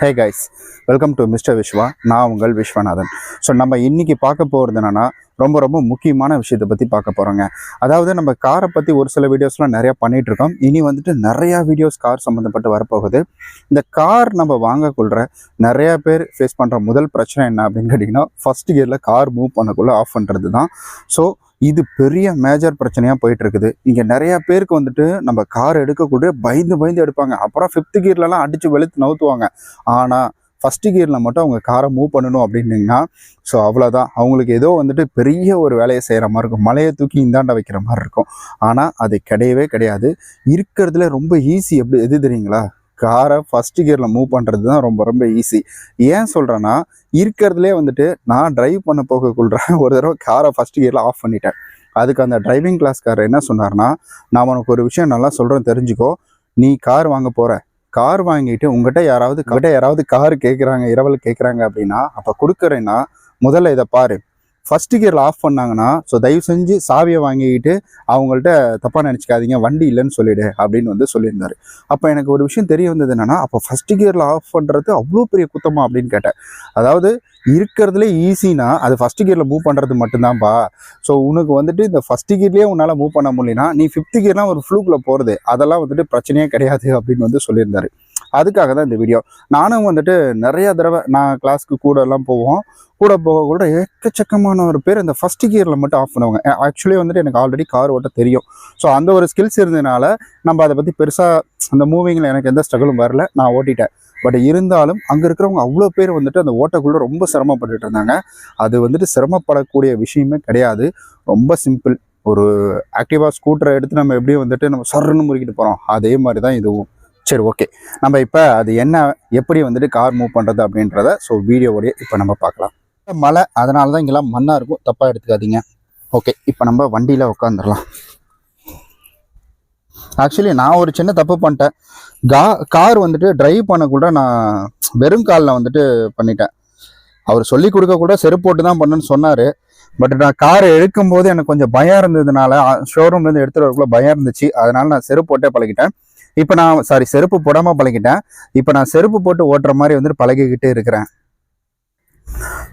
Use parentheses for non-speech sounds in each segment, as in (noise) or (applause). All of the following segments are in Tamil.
Hey guys welcome to mister Vishwa நான் உங்கள் விஸ்வநாதன். ஸோ நம்ம இன்றைக்கி பார்க்க போகிறது என்னென்னா ரொம்ப ரொம்ப முக்கியமான விஷயத்தை பற்றி பார்க்க போகிறோங்க அதாவது நம்ம காரை பற்றி ஒரு சில வீடியோஸ்லாம் நிறையா பண்ணிகிட்ருக்கோம் இருக்கோம். இனி வந்துட்டு நிறையா வீடியோஸ் கார் சம்மந்தப்பட்டு வரப்போகுது. இந்த கார் நம்ம வாங்கக்குள்ள நிறையா பேர் ஃபேஸ் பண்ணுற முதல் பிரச்சனை என்ன அப்படின்னு கேட்டிங்கன்னா ஃபர்ஸ்ட் கியரில் கார் மூவ் பண்ணக்குள்ளே ஆஃப் பண்ணுறது தான் ஸோ இது பெரிய மேஜர் பிரச்சனையாக போயிட்டு இருக்குது இங்கே நிறைய பேருக்கு வந்துட்டு நம்ம கார் எடுக்கக்கூடிய பயந்து பயந்து எடுப்பாங்க. அப்புறம் ஃபிஃப்த் கியர்லலாம் அடித்து வெளுத்து நவுத்துவாங்க. ஆனால் ஃபஸ்ட்டு கியரில் மட்டும் அவங்க காரை மூவ் பண்ணணும் அப்படின்னிங்கன்னா ஸோ அவ்வளோதான் அவங்களுக்கு ஏதோ வந்துட்டு பெரிய ஒரு வேலையை செய்கிற மாதிரி இருக்கும். மலையை தூக்கி இந்தாண்ட வைக்கிற மாதிரி இருக்கும். ஆனால் அது கிடையவே கிடையாது. இருக்கிறதுல ரொம்ப ஈஸி எப்படி எது தெரியுங்களா? காரை ஃபஸ்ட்டு கியரில் மூவ் பண்ணுறது தான் ரொம்ப ரொம்ப ஈஸி ஏன் சொல்கிறேன்னா இருக்கிறதுலே வந்துட்டு நான் ட்ரைவ் பண்ண போகக்குள்ள (laughs) ஒரு தடவை காரை ஃபஸ்ட் கியரில் ஆஃப் பண்ணிட்டேன். அதுக்கு அந்த டிரைவிங் கிளாஸ்காரர் என்ன சொன்னார்னா நான் உனக்கு ஒரு விஷயம் நல்லா சொல்கிறேன் தெரிஞ்சுக்கோ. நீ கார் வாங்க போகிற கார் வாங்கிட்டு உங்ககிட்ட யாராவது கிட்ட யாராவது கார் கேட்குறாங்க இரவல் கேட்குறாங்க அப்படின்னா அப்போ கொடுக்குறேன்னா முதல்ல இதை பாரு. ஃபஸ்ட்டு கியரில் ஆஃப் பண்ணாங்கன்னா ஸோ தயவு செஞ்சு சாவியை வாங்கிக்கிட்டு அவங்கள்ட்ட தப்பாக நினச்சிக்காதீங்க வண்டி இல்லைன்னு சொல்லிடு அப்படின்னு வந்து சொல்லியிருந்தார். அப்போ எனக்கு ஒரு விஷயம் தெரிய வந்தது என்னென்னா அப்போ ஃபஸ்ட்டு கியரில் ஆஃப் பண்ணுறது அவ்வளோ பெரிய குத்தமாக அப்படின்னு கேட்டேன். அதாவது இருக்கிறதுலே ஈஸினா அது ஃபஸ்ட்டு கியரில் மூவ் பண்ணுறது மட்டும்தான்ப்பா ஸோ உனக்கு வந்துட்டு இந்த ஃபஸ்ட்டு கியர்லேயே உன்னால் மூவ் பண்ண முடியலனா நீ ஃபிஃப்த்து கியர்லாம் ஒரு ஃப்ளூக்கில் போகிறது அதெல்லாம் வந்துட்டு பிரச்சனையே கிடையாது அப்படின்னு வந்து சொல்லியிருந்தாரு. அதுக்காக தான் இந்த வீடியோ நானும் வந்துட்டு நிறைய தடவை நான் கிளாஸ்க்கு கூட எல்லாம் போவோம். கூட போக கூட எக்கச்சக்கமான ஒரு பேர் இந்த ஃபர்ஸ்ட் கியரில் மட்டும் ஆஃப் பண்ணுவாங்க. ஆக்சுவலி வந்துட்டு எனக்கு ஆல்ரெடி கார் ஓட்ட தெரியும். ஸோ அந்த ஒரு ஸ்கில்ஸ் இருந்ததுனால நம்ம அதை பற்றி பெருசாக அந்த மூவிங்கில் எனக்கு எந்த ஸ்ட்ரகிளும் வரல. நான் ஓட்டிட்டேன். பட் இருந்தாலும் அங்கே இருக்கிறவங்க அவ்வளோ பேர் வந்துட்டு அந்த ஓட்டக்குள்ளே ரொம்ப சிரமப்பட்டுட்டு இருந்தாங்க. அது வந்துட்டு சிரமப்படக்கூடிய விஷயமே கிடையாது. ரொம்ப சிம்பிள் ஒரு ஆக்டிவாக ஸ்கூட்டரை எடுத்து நம்ம எப்படியும் வந்துட்டு நம்ம சர்ன்னு முறுக்கிட்டு போகிறோம் அதே மாதிரி தான் இதுவும். சரி ஓகே நம்ம இப்போ அது என்ன எப்படி வந்துட்டு கார் மூவ் பண்ணுறது அப்படின்றத ஸோ வீடியோவோடய இப்போ நம்ம பார்க்கலாம். மழை அதனால தான் இங்கெல்லாம் மண்ணாக இருக்கும். தப்பாக எடுத்துக்காதீங்க. ஓகே இப்போ நம்ம வண்டியில் உட்காந்துடலாம் ஆக்சுவலி நான் ஒரு சின்ன தப்பு பண்ணிட்டேன். கா கார் வந்துட்டு டிரைவ் பண்ணக்கூட நான் வெறும் காலில் வந்துட்டு பண்ணிட்டேன். அவர் சொல்லி கொடுக்க கூட செருப்பு போட்டு தான் பண்ணுன்னு சொன்னார். பட் நான் காரை எடுக்கும்போது எனக்கு கொஞ்சம் பயம் இருந்ததுனால ஷோரூம்லேருந்து எடுத்துகிட்டு வரக்குள்ள பயம் இருந்துச்சு. அதனால நான் செருப்பு போட்டே பழகிட்டேன். இப்போ நான் சாரி செருப்பு போடாமல் பழகிட்டேன். இப்போ நான் செருப்பு போட்டு ஓட்டுற மாதிரி வந்துட்டு பழகிக்கிட்டே இருக்கிறேன்.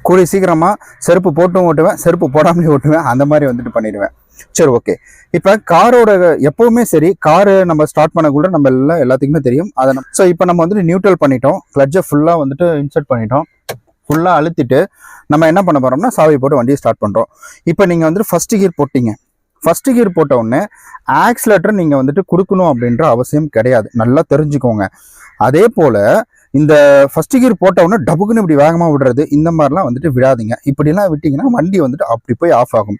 கூடி சீக்கிரமாக செருப்பு போட்டும் ஓட்டுவேன் செருப்பு போடாமலே ஓட்டுவேன் அந்த மாதிரி வந்துட்டு பண்ணிடுவேன். சரி ஓகே இப்போ காரோட எப்போவுமே சரி காரு நம்ம ஸ்டார்ட் பண்ணக்குள்ள நம்ம எல்லாம் எல்லாத்துக்குமே தெரியும். அதை ஸோ இப்போ நம்ம வந்துட்டு நியூட்ரல் பண்ணிட்டோம். கிளட்ஜை ஃபுல்லாக வந்துட்டு இன்சர்ட் பண்ணிட்டோம். ஃபுல்லாக அழுத்திட்டு நம்ம என்ன பண்ண போகிறோம்னா சாவி போட்டு வண்டியை ஸ்டார்ட் பண்ணுறோம் இப்போ நீங்கள் வந்துட்டு ஃபர்ஸ்ட் கியர் போட்டிங்க. ஃபஸ்ட்டு கியர் போட்ட உடனே ஆக்சிலேட்டர் நீங்கள் வந்துட்டு கொடுக்கணும் அப்படின்ற அவசியம் கிடையாது. நல்லா தெரிஞ்சுக்கோங்க. அதே போல் இந்த ஃபர்ஸ்ட் கியர் போட்ட உடனே டபுக்குன்னு இப்படி வேகமாக விடுறது இந்த மாதிரிலாம் வந்துட்டு விடாதீங்க. இப்படிலாம் விட்டிங்கன்னா வண்டி வந்துட்டு அப்படி போய் ஆஃப் ஆகும்.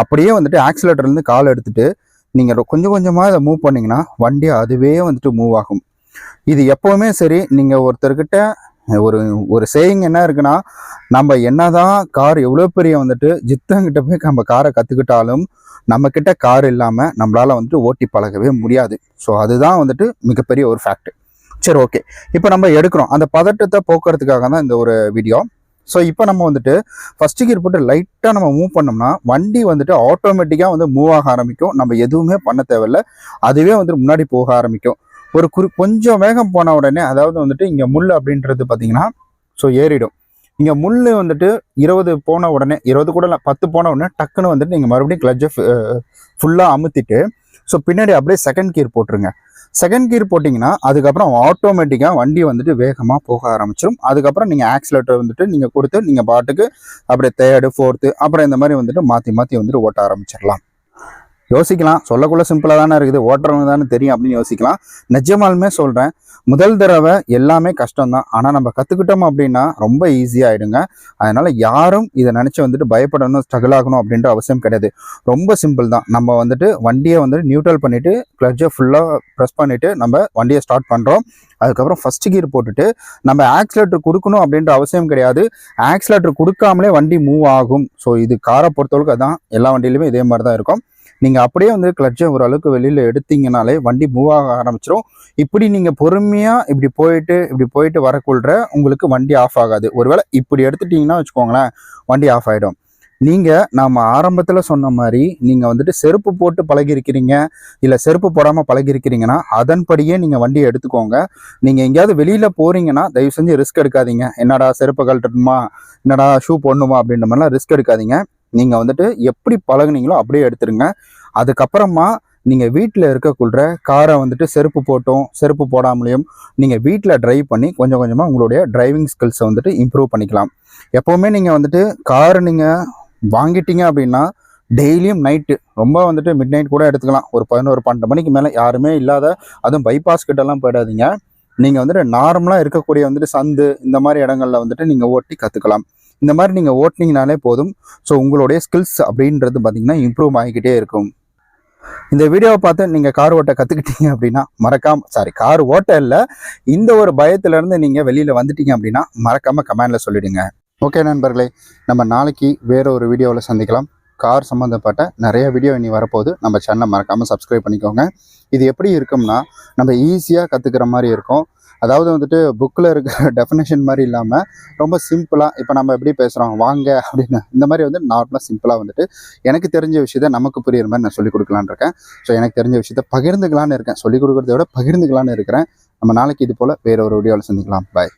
அப்படியே வந்துட்டு ஆக்சிலேட்டர்லேருந்து கால் எடுத்துட்டு நீங்கள் கொஞ்சம் கொஞ்சமாக இதை மூவ் பண்ணிங்கன்னா வண்டி அதுவே வந்துட்டு மூவ் ஆகும். இது எப்போவுமே சரி நீங்கள் ஒருத்தர்கிட்ட ஒரு ஒரு சேயிங் என்ன இருக்குன்னா நம்ம என்னதான் கார் எவ்வளோ பெரிய வந்துட்டு ஜித்தங்கிட்ட போய் நம்ம காரை கற்றுக்கிட்டாலும் நம்மக்கிட்ட கார் இல்லாமல் நம்மளால் வந்துட்டு ஓட்டி பழகவே முடியாது. ஸோ அதுதான் வந்துட்டு மிகப்பெரிய ஒரு ஃபேக்ட் சரி ஓகே இப்போ நம்ம எடுக்கிறோம். அந்த பதட்டத்தை போக்குறதுக்காக தான் இந்த ஒரு வீடியோ ஸோ இப்போ நம்ம வந்துட்டு ஃபஸ்ட்டு கியர் போட்டு லைட்டாக நம்ம மூவ் பண்ணோம்னா வண்டி வந்துட்டு ஆட்டோமேட்டிக்காக வந்து மூவ் ஆக ஆரம்பிக்கும். நம்ம எதுவுமே பண்ண தேவையில்ல. அதுவே வந்துட்டு முன்னாடி போக ஆரம்பிக்கும். ஒரு குறி கொஞ்சம் வேகம் போன உடனே அதாவது வந்துட்டு இங்கே முள் அப்படின்றது பார்த்தீங்கன்னா ஸோ ஏறிடும். இங்கே முள் வந்துட்டு இருபது போன உடனே இருபது கூட இல்லை பத்து போன உடனே டக்குன்னு வந்துட்டு நீங்கள் மறுபடியும் கிளட்சை ஃபுல்லாக அமுத்திட்டு ஸோ பின்னாடி அப்படியே செகண்ட் கீர் போட்டுருங்க. செகண்ட் கீர் போட்டிங்கன்னா அதுக்கப்புறம் ஆட்டோமேட்டிக்காக வண்டி வந்துட்டு வேகமாக போக ஆரம்பிச்சிடும் அதுக்கப்புறம் நீங்கள் ஆக்சிலேட்டர் வந்துட்டு நீங்கள் கொடுத்து நீங்கள் பாட்டுக்கு அப்படியே தேர்டு ஃபோர்த்து அப்புறம் இந்த மாதிரி வந்துட்டு மாற்றி மாற்றி வந்துட்டு ஓட்ட ஆரம்பிச்சிடலாம் யோசிக்கலாம். சொல்லக்குள்ள சிம்பிளாக தானே இருக்குது. ஓட்டுறவங்க தானே தெரியும் அப்படின்னு யோசிக்கலாம். நிஜமாலுமே சொல்கிறேன் முதல் தடவை எல்லாமே கஷ்டம்தான். ஆனால் நம்ம கற்றுக்கிட்டோம் அப்படின்னா ரொம்ப ஈஸியாகிடுங்க அதனால் யாரும் இதை நினச்சி வந்துட்டு பயப்படணும் ஸ்ட்ரகிள் ஆகணும் அப்படின்ற அவசியம் கிடையாது. ரொம்ப சிம்பிள் தான். நம்ம வந்துட்டு வண்டியை வந்துட்டு நியூட்ரல் பண்ணிவிட்டு கிளட்சை ஃபுல்லாக ப்ரெஸ் பண்ணிவிட்டு நம்ம வண்டியை ஸ்டார்ட் பண்ணுறோம் அதுக்கப்புறம் ஃபர்ஸ்ட் கியர் போட்டுட்டு நம்ம ஆக்சிலேட்டர் கொடுக்கணும் அப்படின்ற அவசியம் கிடையாது. ஆக்சிலேட்டர் கொடுக்காமலே வண்டி மூவ் ஆகும். ஸோ இது காரை பொறுத்தவரைக்கும் அதான் எல்லா வண்டியிலுமே இதே மாதிரி தான் இருக்கும். நீங்கள் அப்படியே வந்து கிளட்சை ஓரளவுக்கு வெளியில் எடுத்தீங்கனாலே வண்டி மூவ் ஆக ஆரம்பிச்சிடும் இப்படி நீங்கள் பொறுமையாக இப்படி போயிட்டு இப்படி போயிட்டு வரக்குள்ள உங்களுக்கு வண்டி ஆஃப் ஆகாது. ஒருவேளை இப்படி எடுத்துட்டீங்கன்னா வச்சுக்கோங்களேன் வண்டி ஆஃப் ஆகிடும் நீங்கள் நாம் ஆரம்பத்தில் சொன்ன மாதிரி நீங்கள் வந்துட்டு செருப்பு போட்டு பழகிருக்கிறீங்க இல்லை செருப்பு போடாமல் பழகிருக்கிறீங்கன்னா அதன்படியே நீங்கள் வண்டியை எடுத்துக்கோங்க. நீங்கள் எங்கேயாவது வெளியில் போகிறீங்கன்னா தயவு செஞ்சு ரிஸ்க் எடுக்காதீங்க. என்னடா செருப்பு கழட்டணுமா? என்னடா ஷூ போடணுமா? அப்படின்ற மாதிரிலாம் ரிஸ்க் எடுக்காதீங்க. நீங்கள் வந்துட்டு எப்படி பழகுனீங்களோ அப்படியே எடுத்துருங்க. அதுக்கப்புறமா நீங்கள் வீட்டில் இருக்கக்குள்ள காரை வந்துட்டு செருப்பு போட்டும் செருப்பு போடாமலையும் நீங்கள் வீட்டில் ட்ரைவ் பண்ணி கொஞ்சம் கொஞ்சமாக உங்களுடைய டிரைவிங் ஸ்கில்ஸை வந்துட்டு இம்ப்ரூவ் பண்ணிக்கலாம். எப்போவுமே நீங்கள் வந்துட்டு கார் நீங்கள் வாங்கிட்டீங்க அப்படின்னா டெய்லியும் நைட்டு ரொம்ப வந்துட்டு மிட் நைட் கூட எடுத்துக்கலாம். ஒரு பதினோரு பன்னெண்டு மணிக்கு மேலே யாருமே இல்லாத அதுவும் பைபாஸ் கிட்டலாம் போயிடாதீங்க. நீங்கள் வந்துட்டு நார்மலாக இருக்கக்கூடிய வந்துட்டு சந்து இந்த மாதிரி இடங்கள்ல வந்துட்டு நீங்கள் ஓட்டி கற்றுக்கலாம் இந்த மாதிரி நீங்கள் ஓட்டினீங்கனாலே போதும். ஸோ உங்களுடைய ஸ்கில்ஸ் அப்படின்றது பார்த்தீங்கன்னா இம்ப்ரூவ் ஆகிக்கிட்டே இருக்கும். இந்த வீடியோவை பார்த்து நீங்கள் கார் ஓட்ட கற்றுக்கிட்டீங்க அப்படின்னா மறக்காம சாரி கார் ஓட்ட இல்லை இந்த ஒரு பயத்துலேருந்து நீங்கள் வெளியில் வந்துட்டீங்க அப்படின்னா மறக்காமல் கமெண்டில் சொல்லிவிடுங்க ஓகே நண்பர்களே நம்ம நாளைக்கு வேற ஒரு வீடியோவில் சந்திக்கலாம். கார் சம்மந்தப்பட்ட நிறைய வீடியோ இனி வரப்போகுது. நம்ம சேனலை மறக்காமல் சப்ஸ்கிரைப் பண்ணிக்கோங்க. இது எப்படி இருக்கும்னா நம்ம ஈஸியாக கற்றுக்கிற மாதிரி இருக்கும். அதாவது வந்துட்டு புக்கில் இருக்கிற (laughs) டெஃபினேஷன் மாதிரி இல்லாமல் ரொம்ப சிம்பிளாக இப்போ நம்ம எப்படி பேசுகிறோம் வாங்க அப்படின்னு. இந்த மாதிரி வந்து நார்மலாக சிம்பிளாக வந்துட்டு எனக்கு தெரிஞ்ச விஷயத்த நமக்கு புரியுற மாதிரி நான் சொல்லிக் கொடுக்கலான்னு இருக்கேன். ஸோ எனக்கு தெரிஞ்ச விஷயத்த பகிர்ந்துக்கலான்னு இருக்கேன். சொல்லிக் கொடுக்குறத விட பகிர்ந்துக்கலான்னு இருக்கிறேன். நம்ம நாளைக்கு இது போல் வேற ஒரு வீடியோவில் சந்திக்கலாம். பாய்